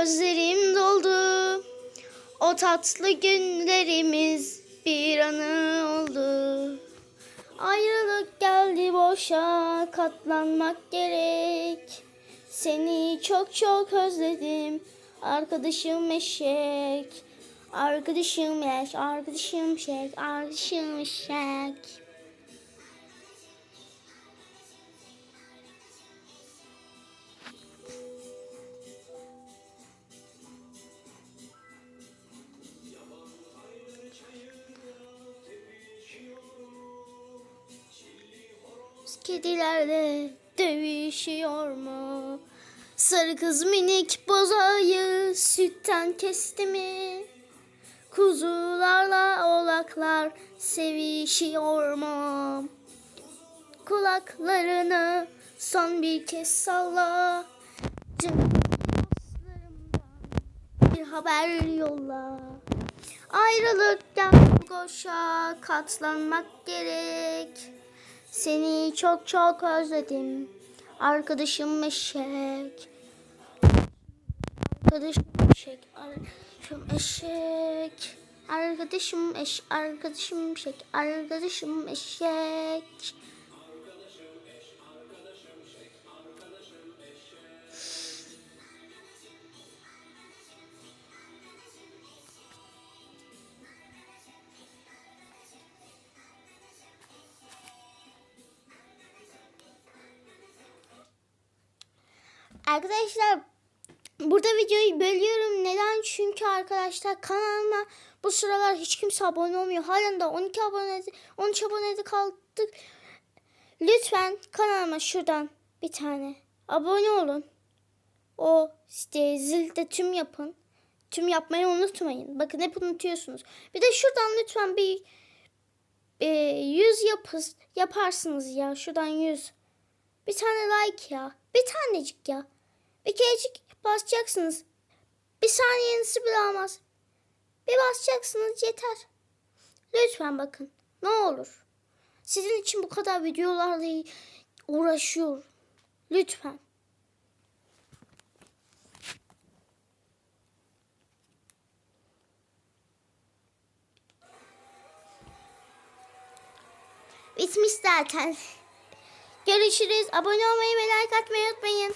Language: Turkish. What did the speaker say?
Gözlerim doldu. O tatlı günlerimiz bir anı oldu. Ayrılık geldi boşa katlanmak gerek. Seni çok çok özledim. Arkadaşım eşek. Arkadaşım eş, arkadaşım şek, arkadaşım eşek. Kedilerle dövüşüyor mu? Sarı kız minik bozayı sütten kesti mi? Kuzularla oğlaklar sevişiyor mu? Kulaklarını son bir kez salla. Canım bir haber yolla. Ayrılıktan koşa katlanmak gerek. Seni çok çok özledim. Arkadaşım eşek. Arkadaşım eşek. Arkadaşım eşek. Arkadaşım eş, arkadaşım eşek, arkadaşım eşek. Arkadaşlar burada videoyu bölüyorum. Neden? Çünkü arkadaşlar kanalıma bu sıralar hiç kimse abone olmuyor. Halen de 12 abone 13 abonede kaldık. Lütfen kanalıma şuradan bir tane abone olun. O işte zilde tüm yapın. Tüm yapmayı unutmayın. Bakın hep unutuyorsunuz. Bir de şuradan lütfen bir e, 100 yapız, yaparsınız ya. Şuradan 100. Bir tane like ya. Bir tanecik ya. Bir kerecik basacaksınız. Bir saniyenizi bile almaz. Bir basacaksınız yeter. Lütfen bakın. Ne olur. Sizin için bu kadar videolarla uğraşıyorum. Lütfen. Bitmiş zaten. Görüşürüz. Abone olmayı ve like atmayı unutmayın.